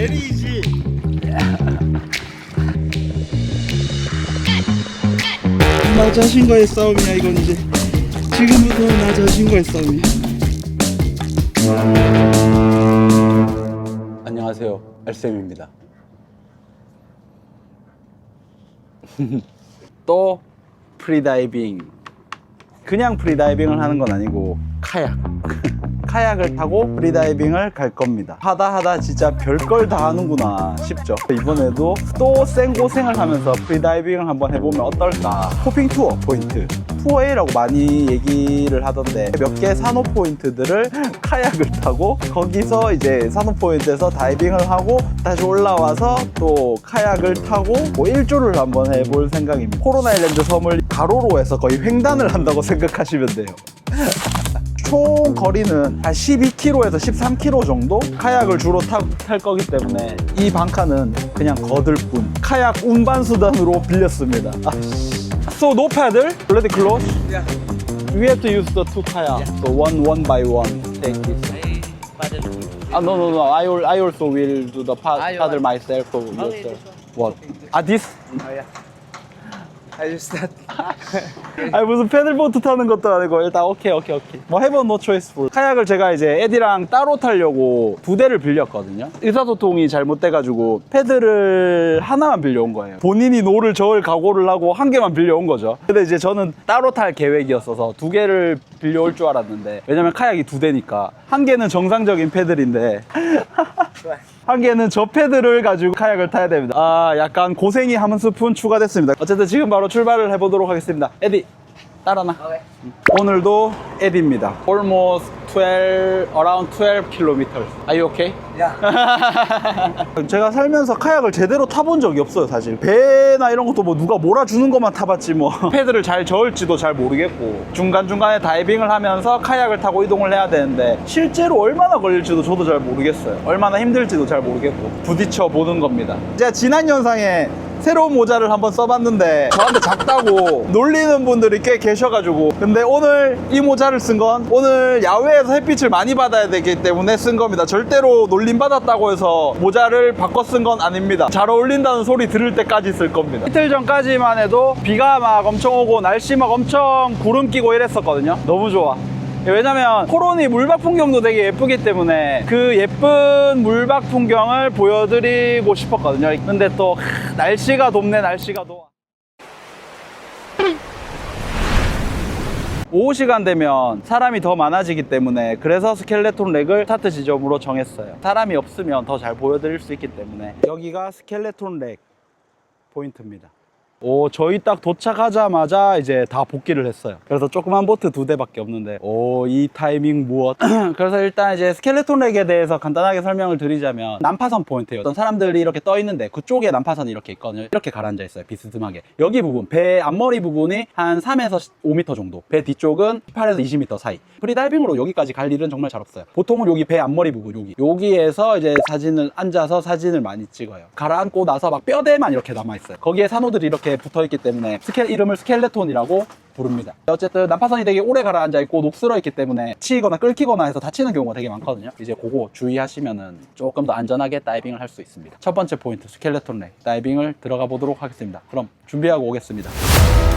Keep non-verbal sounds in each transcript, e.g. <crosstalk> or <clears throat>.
내리지. 나 자신과의 싸움이야 이건 이제 지금부터 나 자신과의 싸움이야. 안녕하세요, 알쌤입니다. <laughs> 또 프리다이빙. 그냥 프리다이빙을 하는 건 아니고 카약. 카약을 타고 프리다이빙을 갈 겁니다. 하다 하다 진짜 별걸 다 하는구나 싶죠. 이번에도 또 생고생을 하면서 프리다이빙을 한번 해보면 어떨까. 호핑 투어 포인트. 투어웨이라고 많이 얘기를 하던데 몇 개 산호 포인트들을 <laughs> 카약을 타고 거기서 이제 산호 포인트에서 다이빙을 하고 다시 올라와서 또 카약을 타고 뭐 일조를 한번 해볼 생각입니다. 코로나 아일랜드 섬을 가로로 해서 거의 횡단을 한다고 <laughs> 생각하시면 돼요. 총 거리는 한 12km에서 13km 정도 카약을 주로 타- 탈 거기 때문에 이 방카는 그냥 거들 뿐 카약 운반 수단으로 빌렸습니다. 아, so no paddle? Ready close? Yeah. We have to use the two kayak. So one one by one. Take this. Ah no no no. I will, I also will do the Ah, paddle myself. So yourself. this What? Ah this? Oh yeah. I just that. 아니 무슨 패들보트 타는 것도 아니고 일단 오케이 오케이 오케이. 뭐 해본 노 초이스 풀 카약을 제가 이제 에디랑 따로 타려고 두 대를 빌렸거든요. 의사소통이 잘못돼가지고 패들을 하나만 빌려온 거예요. 본인이 노를 저을 각오를 하고 한 개만 빌려온 거죠. 근데 이제 저는 따로 탈 계획이었어서 두 개를 빌려올 줄 알았는데 왜냐면 카약이 두 대니까 한 개는 정상적인 패들인데 <laughs> 한 개는 저 패드를 가지고 카약을 타야 됩니다. 아, 약간 고생이 한 스푼 추가됐습니다. 어쨌든 지금 바로 출발을 해보도록 하겠습니다. 에디, 따라나. Okay. 오늘도 에디입니다. Almost 12, around 12 kilometers. Are you okay? Yeah. <laughs> 제가 살면서 카약을 제대로 타본 적이 없어요, 사실. 배나 이런 것도 뭐 누가 몰아주는 것만 타봤지 뭐. <laughs> 패드를 잘 저을지도 잘 모르겠고. 중간중간에 다이빙을 하면서 카약을 타고 이동을 해야 되는데 실제로 얼마나 걸릴지도 저도 잘 모르겠어요. 얼마나 힘들지도 잘 모르겠고. 부딪혀 보는 겁니다. 제가 지난 영상에 새로운 모자를 한번 써봤는데 저한테 작다고 놀리는 분들이 꽤 계셔가지고. 근데 오늘 이 모자를 쓴 건 오늘 야외에서 햇빛을 많이 받아야 되기 때문에 쓴 겁니다. 절대로 놀림 받았다고 해서 모자를 바꿔 쓴 건 아닙니다. 잘 어울린다는 소리 들을 때까지 쓸 겁니다. 이틀 전까지만 해도 비가 막 엄청 오고 날씨 막 엄청 구름 끼고 이랬었거든요. 너무 좋아 왜냐면 코로니 물박 풍경도 되게 예쁘기 때문에 그 예쁜 물박 풍경을 보여드리고 싶었거든요. 근데 또 하, 날씨가 덥네 날씨가 더워. 오후 시간 되면 사람이 더 많아지기 때문에 그래서 스켈레톤 렉을 스타트 지점으로 정했어요. 사람이 없으면 더 잘 보여드릴 수 있기 때문에 여기가 스켈레톤 렉 포인트입니다. 오, 저희 딱 도착하자마자 이제 다 복귀를 했어요. 그래서 조그만 보트 두 대밖에 없는데, 오, 이 타이밍 무엇? <clears throat> 그래서 일단 이제 스켈레톤 렉에 대해서 간단하게 설명을 드리자면, 난파선 포인트예요. 어떤 사람들이 이렇게 떠 있는데, 그쪽에 난파선이 이렇게 있거든요. 이렇게 가라앉아 있어요. 비스듬하게. 여기 부분, 배 앞머리 부분이 한 3에서 5m 정도. 배 뒤쪽은 18에서 20m 사이. 프리다이빙으로 여기까지 갈 일은 정말 잘 없어요. 보통은 여기 배 앞머리 부분, 여기. 여기에서 이제 사진을, 앉아서 사진을 많이 찍어요. 가라앉고 나서 막 뼈대만 이렇게 남아있어요. 거기에 산호들이 이렇게 붙어 있기 때문에 스켈 이름을 스켈레톤이라고 부릅니다. 어쨌든 난파선이 되게 오래 가라앉아 있고 녹슬어 있기 때문에 치거나 끓기거나 해서 다치는 경우가 되게 많거든요. 이제 그거 주의하시면은 조금 더 안전하게 다이빙을 할 수 있습니다. 첫 번째 포인트 스켈레톤 렉 다이빙을 들어가 보도록 하겠습니다. 그럼 준비하고 오겠습니다.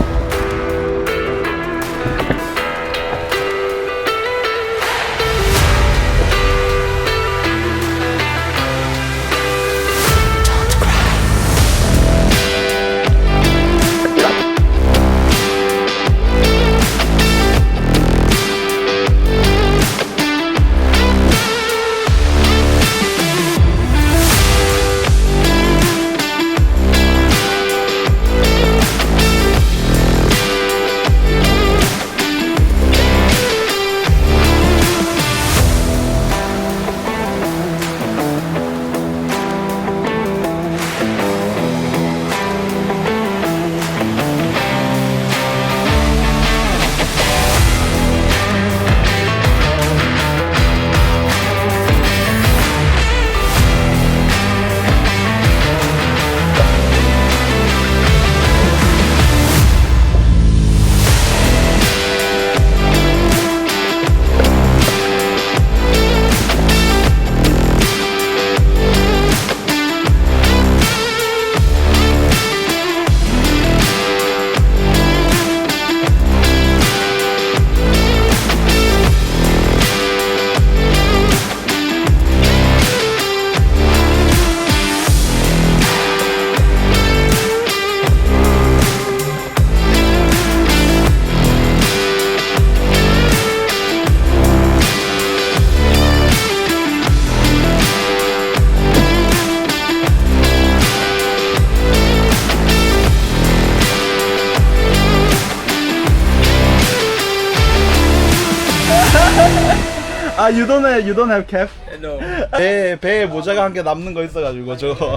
아 you don't have you don't have cap? No. 배 배에 모자가 한 개 남는 거 있어가지고 저거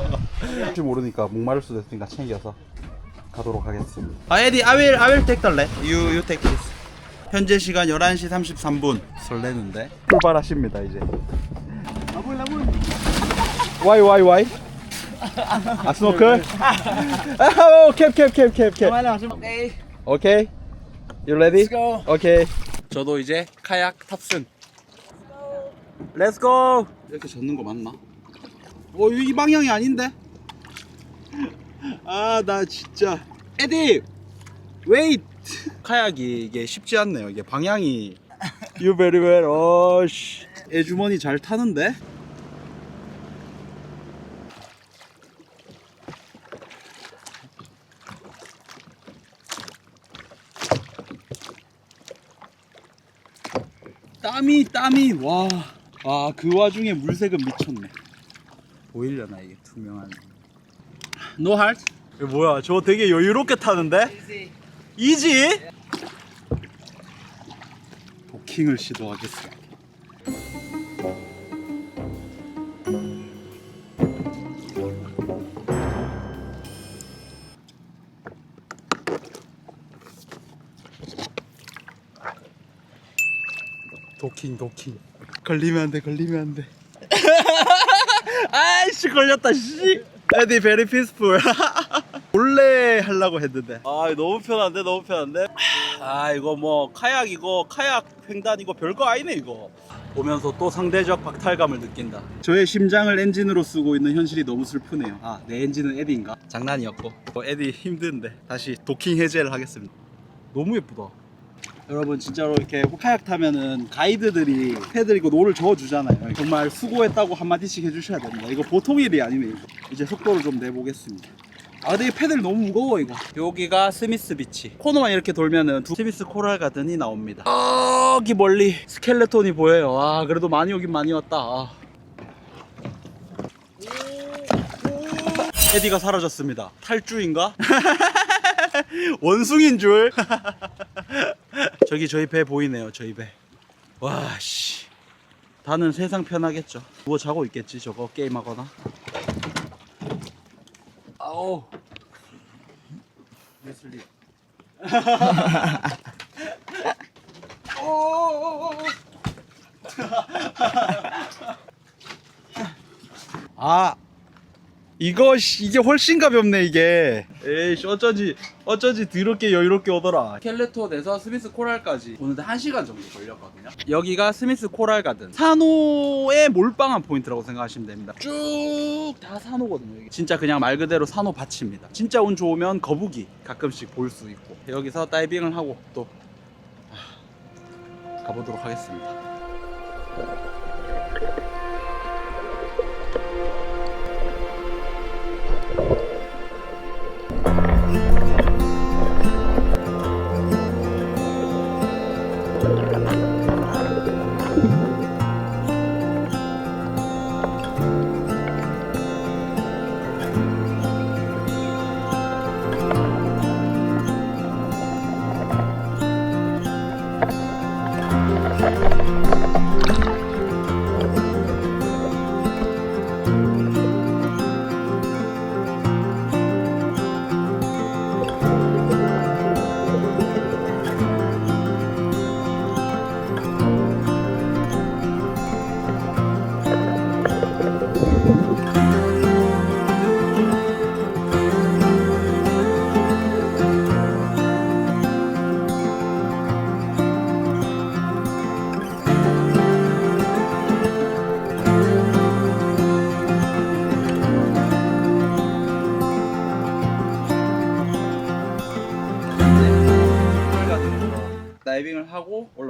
혹시 모르니까 목마를 수도 있으니까 챙겨서 가도록 하겠습니다. 아 에디 I will I will take the lead. You you take this. 현재 시간 11시 33분. 설레는데. 출발하십니다 이제. 아물 아물. Why why why? 아 스노클? 아, 캡 캡 캡 캡 캡. Okay. 오케이. You ready? Let's go. 오케이. 저도 이제 카약 탑승. Let's go. 이렇게 젓는 거 맞나? 어, 이 방향이 아닌데? <laughs> 아, 나 진짜. 에디! 웨이트! 카약이 이게 쉽지 않네요. 이게 방향이. <laughs> You very well. 어, 씨. 애주머니 잘 타는데? 땀이 땀이 와. 아, 그 와중에 물색은 미쳤네. 보이려나 이게 투명한. No heart? 이거 뭐야? 저 되게 여유롭게 타는데? Easy. 이지? 도킹을 시도하겠습니다. 도킹 도킹 걸리면 안 돼 걸리면 안 돼. <laughs> 아이씨 걸렸다 씨. 에디 베리 피스풀 원래 하려고 했는데. 아 너무 편한데 너무 편한데? 아 이거 뭐 카약 이거 카약 횡단 이거 별거 아니네 이거. 보면서 또 상대적 박탈감을 느낀다. 저의 심장을 엔진으로 쓰고 있는 현실이 너무 슬프네요. 아 내 엔진은 에디인가? 장난이었고. 어, 에디 힘든데. 다시 도킹 해제를 하겠습니다. 너무 예쁘다 여러분 진짜로 이렇게 카약 타면은 가이드들이 패들 이거 노를 저어주잖아요. 정말 수고했다고 한마디씩 해주셔야 됩니다. 이거 보통 일이 아니네 이제 속도를 좀 내보겠습니다. 아 근데 이 패들 너무 무거워 이거. 여기가 스미스 비치. 코너만 이렇게 돌면은 두 스미스 코랄 가든이 나옵니다. 저기 멀리 스켈레톤이 보여요. 아 그래도 많이 오긴 많이 왔다. 아. 에디가 사라졌습니다. 탈주인가? <laughs> 원숭인 줄 <laughs> 저기 저희 배 보이네요 저희 배 와씨. 다는 세상 편하겠죠. 누워 자고 있겠지 저거 게임하거나? 아우 예슬리. 아 이거 씨, 이게 훨씬 가볍네 이게. 에이씨 어쩌지 어쩌지 더럽게 여유롭게 오더라. 켈레톤에서 스미스 코랄까지. 오는데 1시간 정도 걸렸거든요. 여기가 스미스 코랄 가든. 산호의 몰빵한 포인트라고 생각하시면 됩니다. 쭉 다 산호거든요 여기. 진짜 그냥 말 그대로 산호 밭입니다. 진짜 운 좋으면 거북이 가끔씩 볼 수 있고. 여기서 다이빙을 하고 또 아, 가보도록 하겠습니다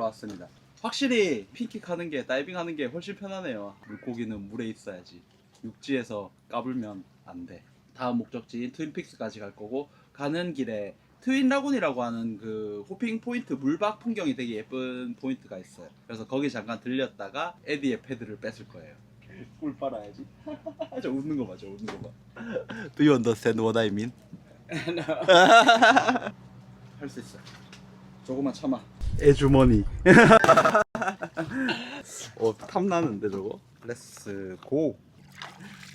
왔습니다. 확실히 핑킥 하는 게 다이빙 하는 게 훨씬 편하네요. 물고기는 물에 있어야지. 육지에서 까불면 안 돼. 다음 목적지인 트윈픽스까지 갈 거고 가는 길에 트윈 라군이라고 하는 그 호핑 포인트 물박 풍경이 되게 예쁜 포인트가 있어요. 그래서 거기 잠깐 들렸다가 에디의 패드를 뺏을 거예요. 꿀 빨아야지. <laughs> 저 웃는 거 봐, 저 웃는 거 봐. Do you understand what I mean? <laughs> <laughs> 할수 있어. 조금만 참아. 애주머니. <laughs> 어 탐나는데 저거 렛츠 고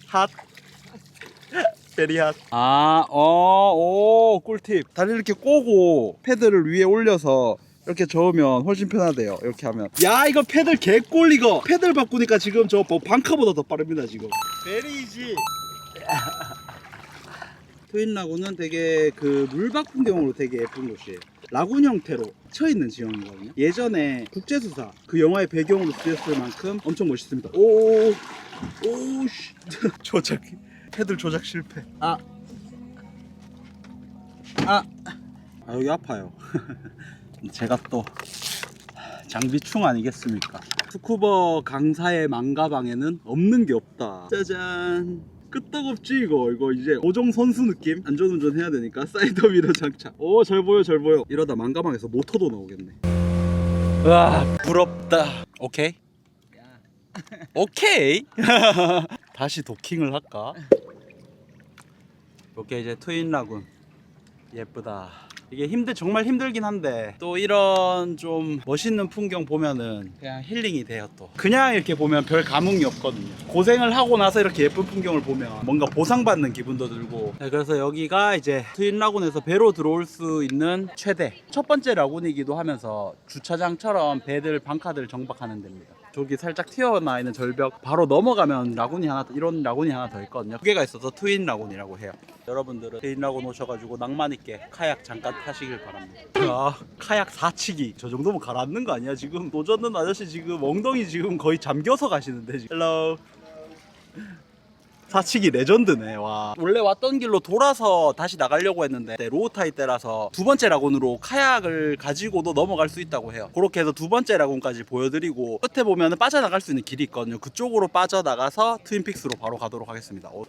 핫. 베리 핫. 아, 어, 오, 꿀팁. 다리 이렇게 꼬고 패드를 위에 올려서 이렇게 저으면 훨씬 편하대요. 이렇게 하면. 야, 이거 패들 개꿀 이거. 패들 바꾸니까 지금 저뭐 방카보다 더 빠릅니다, 지금. 베리지. 트윈 라군은 되게 그 물박 풍경으로 되게 예쁜 곳이에요. 라군 형태로 쳐 있는 지형이거든요. 예전에 국제수사 그 영화의 배경으로 쓰였을 만큼 엄청 멋있습니다. 오, 오, 씨. <laughs> 조작. 패들 조작 실패. 아, 아, 아 여기 아파요. <laughs> 제가 또 장비충 아니겠습니까? 스쿠버 강사의 망가방에는 없는 게 없다. 짜잔. 끄떡없지 이거. 이거 이제 오종 선수 느낌? 안전운전 해야 되니까 사이드 미러 장착. 오 잘 보여 잘 보여. 이러다 망가방에서 모터도 나오겠네. 와 부럽다. 오케이? 오케이. <laughs> 다시 도킹을 할까? 이렇게 이제 트윈 라군. 예쁘다 이게 힘들 정말 힘들긴 한데 또 이런 좀 멋있는 풍경 보면은 그냥 힐링이 돼요 또. 그냥 이렇게 보면 별 감흥이 없거든요. 고생을 하고 나서 이렇게 예쁜 풍경을 보면 뭔가 보상받는 기분도 들고. 네, 그래서 여기가 이제 트윈 라군에서 배로 들어올 수 있는 최대 첫 번째 라군이기도 하면서 주차장처럼 배들 방카들 정박하는 데입니다 저기 살짝 튀어나와 있는 절벽 바로 넘어가면 라군이 하나 더- 이런 라군이 하나 더 있거든요. 두 개가 있어서 트윈 라군이라고 해요. 여러분들은 트윈 라군 오셔가지고 낭만 있게 카약 잠깐 타시길 바랍니다. 야 카약 사치기. 저 정도면 가라앉는 거 아니야 지금? 노젓는 아저씨 지금 엉덩이 지금 거의 잠겨서 가시는데 지금. 헬로 사치기 레전드네 와. 원래 왔던 길로 돌아서 다시 나가려고 했는데 네, 로우타이 때라서 두 번째 라군으로 카약을 가지고도 넘어갈 수 있다고 해요. 그렇게 해서 두 번째 라군까지 보여드리고 끝에 보면 빠져나갈 수 있는 길이 있거든요. 그쪽으로 빠져나가서 트윈픽스로 바로 가도록 하겠습니다. 어,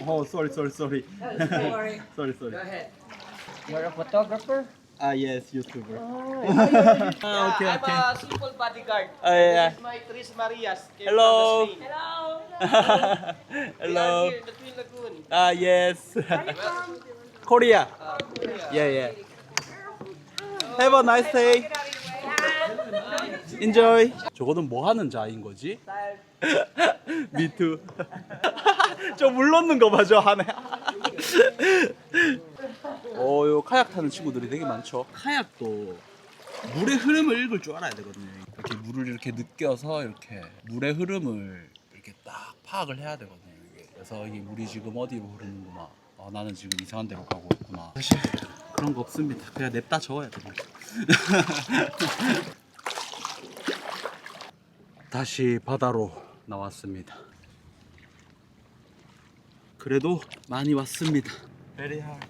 어 쏘리 쏘리 쏘리 worry. 쏘리 쏘리 Go ahead. You're a photographer? 아 예스 유튜버 Oh. 아 오케이 I'm 오케이 a simple bodyguard. 아, yeah. This is my Tris Marias. came Hello. from the Spain. Hello. We are hello here in the Twin Lagoon. 아 예스 Welcome. 코리아 Uh, Korea. Yeah, yeah. Have a nice day. Enjoy. 저거는 뭐 하는 자인 거지? Style. Me too. 저물 넣는 거 봐줘 하네. 어, 요 카약 타는 친구들이 되게 많죠. 카약도 물의 흐름을 읽을 줄 알아야 되거든요. 이렇게 물을 이렇게 느껴서 이렇게 물의 흐름을 이렇게 딱 파악을 해야 되거든요. 이게. 그래서 이게 물이 지금 어디로 흐르는구나. 아, 나는 지금 이상한 데로 가고 있구나. 사실 그런 거 없습니다. 그냥 냅다 저어야 돼. <laughs> 다시 바다로 나왔습니다. 그래도 많이 왔습니다. Very hard.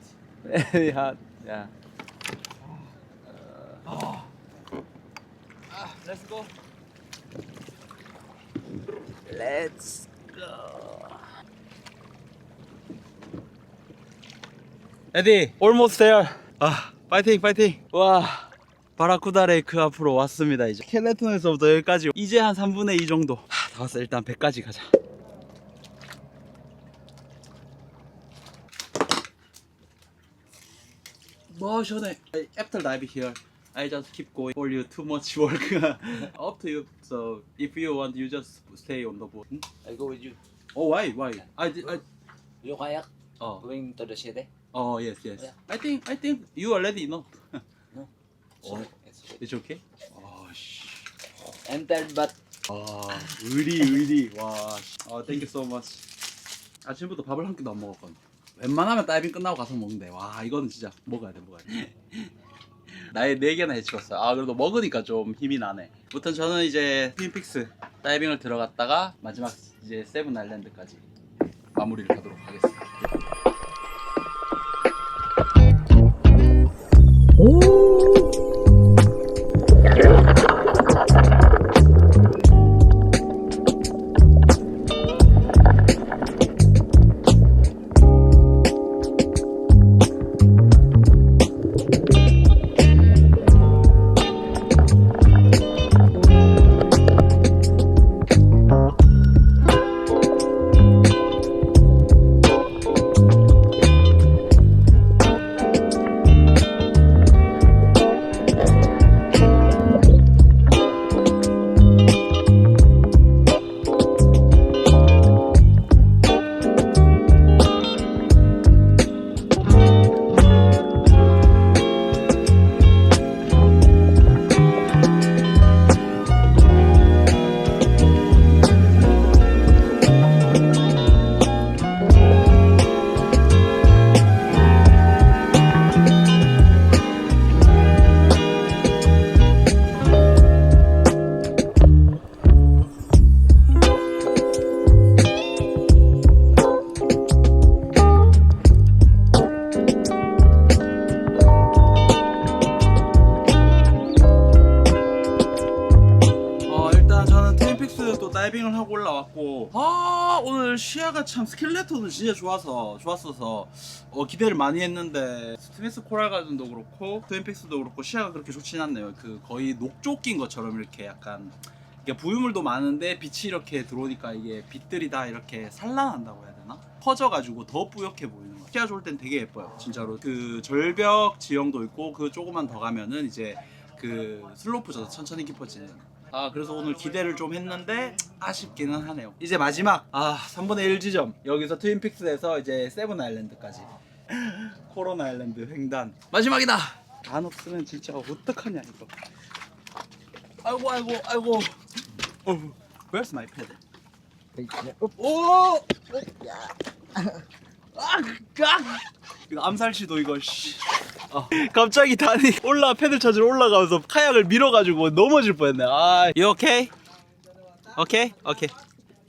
Very hard. Yeah. Let's go. Let's go. 에디, almost there. 아, 파이팅, 파이팅. 와, 바라쿠다 레이크 앞으로 왔습니다. 이제 켈레톤에서부터 여기까지 이제 한 3분의 2 정도. 하, 다 왔어. 일단 100까지 가자. 뭐 시원해. After dive here, I just keep going. For you too much work. Up to you. So if you want, you just stay on the boat. Hmm? I go with you. Oh why why? I did I. You kayak Oh going to the city? oh yes yes. Yeah. I think I think you already know. So Oh. it's good. It's okay. Oh 씨. I'm tired but 와 의리 의리 와. 아 thank you so much. 아침부터 밥을 한 끼도 안 먹었거든. 웬만하면 다이빙 끝나고 가서 먹는데 와 이거는 진짜 먹어야 돼 먹어야 돼. <laughs> 나의 네 개나 해치웠어. 아 그래도 먹으니까 좀 힘이 나네. 아무튼 저는 이제 트윈픽스 다이빙을 들어갔다가 마지막 이제 세븐 아일랜드까지 마무리를 하도록 하겠습니다. 다 참 스켈레톤은 진짜 좋아서 좋았어서 어, 기대를 많이 했는데 스미스 코랄 가든도 그렇고 트윈픽스도 그렇고 시야가 그렇게 좋진 않네요 그 거의 녹조 낀 것처럼 이렇게 약간 이게 부유물도 많은데 빛이 이렇게 들어오니까 이게 빛들이 다 이렇게 산란한다고 해야 되나? 퍼져가지고 더 뿌옇게 보이는 거. 시야 좋을 땐 되게 예뻐요, 진짜로. 그 절벽 지형도 있고 그 조금만 더 가면은 이제 그 슬로프죠, 천천히 깊어지는. 아 그래서 오늘 기대를 좀 했는데 아쉽기는 하네요. 이제 마지막 아 3분의 1 지점 여기서 트윈픽스에서 이제 세븐 아일랜드까지 <laughs> 코로나 아일랜드 횡단 마지막이다. 안 없으면 진짜 어떡하냐 이거. 아이고 아이고 아이고. 어, where's my pad? 오! 아, 아! 이거 암살 시도 이거 씨. 어. 갑자기 단이 <laughs> 올라 패들 찾으러 올라가면서 카약을 밀어가지고 넘어질 뻔했네. 아, you okay? 오케이, 오케이.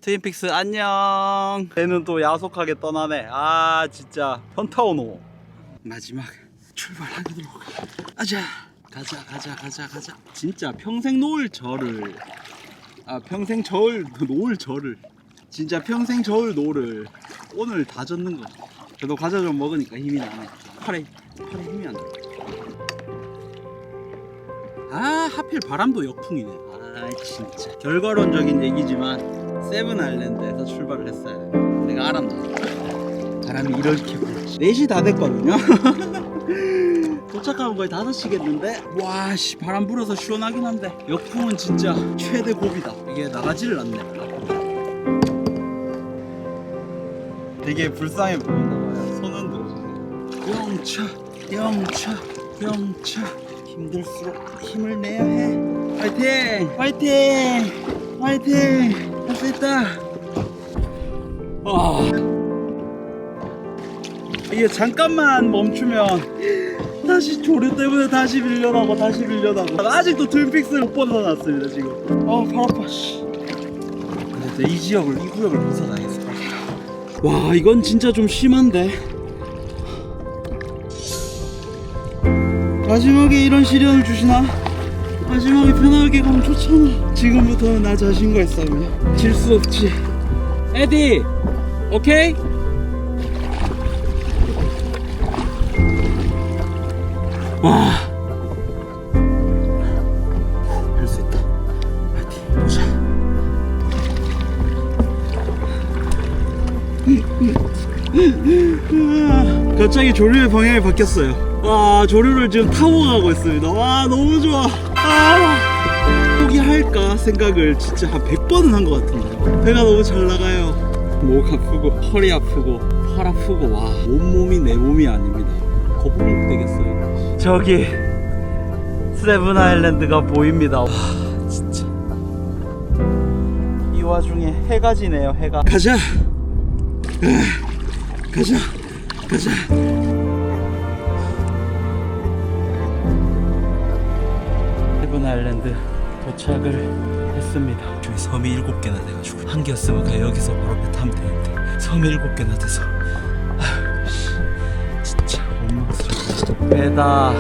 트윈픽스 안녕. 얘는 또 야속하게 떠나네. 아, 진짜 현타오노. 마지막 출발하도록. 아자, 가자, 가자, 가자, 가자. 진짜 평생 놓을 저를. 아, 평생 저을 놓을 저를. 진짜 평생 저을 노를 오늘 다 젖는 거. 그래도 과자 좀 먹으니까 힘이 나네. 팔에 팔에 힘이 안 나. 아 하필 바람도 역풍이네. 아 진짜. 결과론적인 얘기지만 세븐 아일랜드에서 출발을 했어요. 내가 알았나? 바람이 이렇게 불지. 4시 다 됐거든요. <laughs> 도착하면 거의 5시겠는데 와씨 바람 불어서 시원하긴 한데 역풍은 진짜 최대 고비다 이게 나가지를 않네 되게 불쌍해 보이나 봐요. 손은 들어주네. 영차, 영차, 영차. 힘들수록 힘을 내야 해. 화이팅! 화이팅! 화이팅! 할 수 있다. 와. 이게 잠깐만 멈추면 다시 조류 때문에 다시 밀려나고 다시 밀려나고 아직도 트윈픽스를 못 벗어났습니다 지금 아발 아파 씨 근데 이 지역을 이 구역을 벗어나야겠어 와 이건 진짜 좀 심한데. 마지막에 이런 시련을 주시나? 마지막에 편하게 가면 좋잖아. 지금부터는 나 자신과의 싸움이야 질 수 없지. 에디! 오케이? 와 갑자기 조류의 방향이 바뀌었어요. 와, 조류를 지금 타고 가고 있습니다. 와, 너무 좋아. 아, 포기할까 생각을 진짜 한 100번은 한 것 같은데요. 배가 너무 잘 나가요. 목 아프고, 허리 아프고, 팔 아프고, 와, 온몸이 내 몸이 아닙니다. 거북목 되겠어요. 저기, 세븐 아일랜드가 보입니다. 와, 진짜. 이 와중에 해가 지네요, 해가. 가자! 가자 가자. 세븐 아일랜드 도착을 했습니다. 저기 섬이 일곱 개나 돼가지고 한 개였으면 그냥 여기서 바로 배 타면 되는데 섬이 일곱 개나 돼서. 아휴 씨, 진짜 원망스럽다. 배다.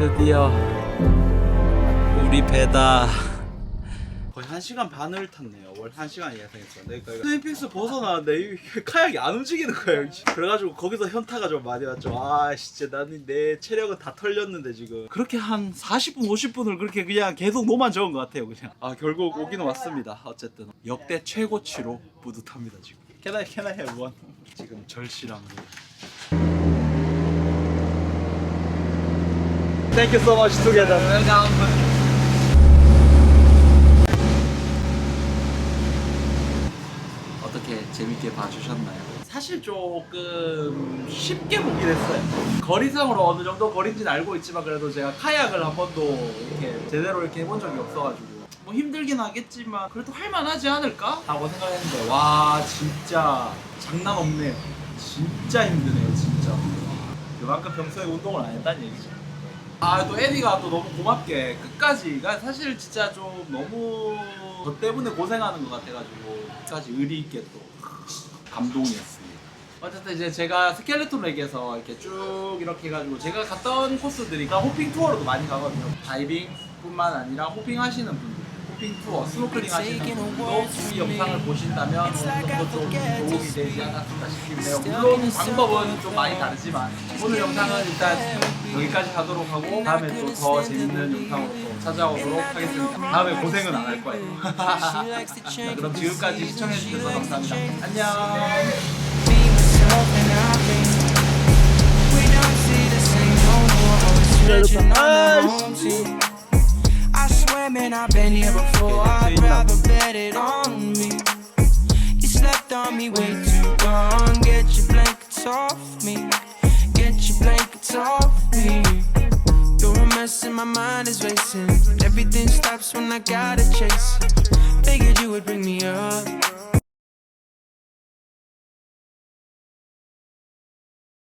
드디어 우리 배다 거의 한 시간 반을 탔네요. 월한 시간 예상했었는데 그러니까 트윈픽스 벗어나는데 이 카약이 안 움직이는 거예요. 그래가지고 거기서 현타가 좀 많이 왔죠. 아 진짜 나는 내 체력은 다 털렸는데 지금 그렇게 한 40분 50분을 그렇게 그냥 계속 노만 적은 것 같아요. 그냥 아 결국 오기는 왔습니다. 어쨌든 역대 최고치로 뿌듯합니다 지금. Can I can I? 지금 절실합니다. Thank you so much together. Welcome. 어떻게 재밌게 봐주셨나요? 사실 조금 쉽게 보긴 했어요. 거리상으로 어느 정도 거리인지는 알고 있지만 그래도 제가 카약을 한 번도 이렇게 제대로 이렇게 해본 적이 없어가지고 뭐 힘들긴 하겠지만 그래도 할만하지 않을까? 하고 생각했는데 와 진짜 장난 없네요. 진짜 힘드네요 진짜. 그만큼 평소에 운동을 안 했다는 얘기죠. 아 또 에디가 또 너무 고맙게 끝까지 그러니까 사실 진짜 좀 너무 저 때문에 고생하는 것 같아가지고 끝까지 의리 있게 또 감동이었습니다. 어쨌든 이제 제가 스켈레톤 렉에서 이렇게 쭉 이렇게 해가지고 제가 갔던 코스들이 그러니까 호핑 투어로도 많이 가거든요. 다이빙뿐만 아니라 호핑 하시는 분들, 캠핑 투어, 스노클링 하시는 분들도 이 영상을 보신다면 좀 도움이 되지 않았을까 싶네요. 물론 방법은 좀 많이 다르지만 오늘 영상은 일단 여기까지 가도록 하고 다음에 또 더 재밌는 영상으로 또 찾아오도록 하겠습니다. 다음에 고생은 안 할 거예요. <laughs> 자, 그럼 지금까지 시청해주셔서 감사합니다. 안녕. women, I've been here before. I'd rather bet it on me. You slept on me way too long. Get your blankets off me. Get your blankets off me. You're a mess and my mind is racing. Everything stops when I gotta chase. Figured you would bring me up.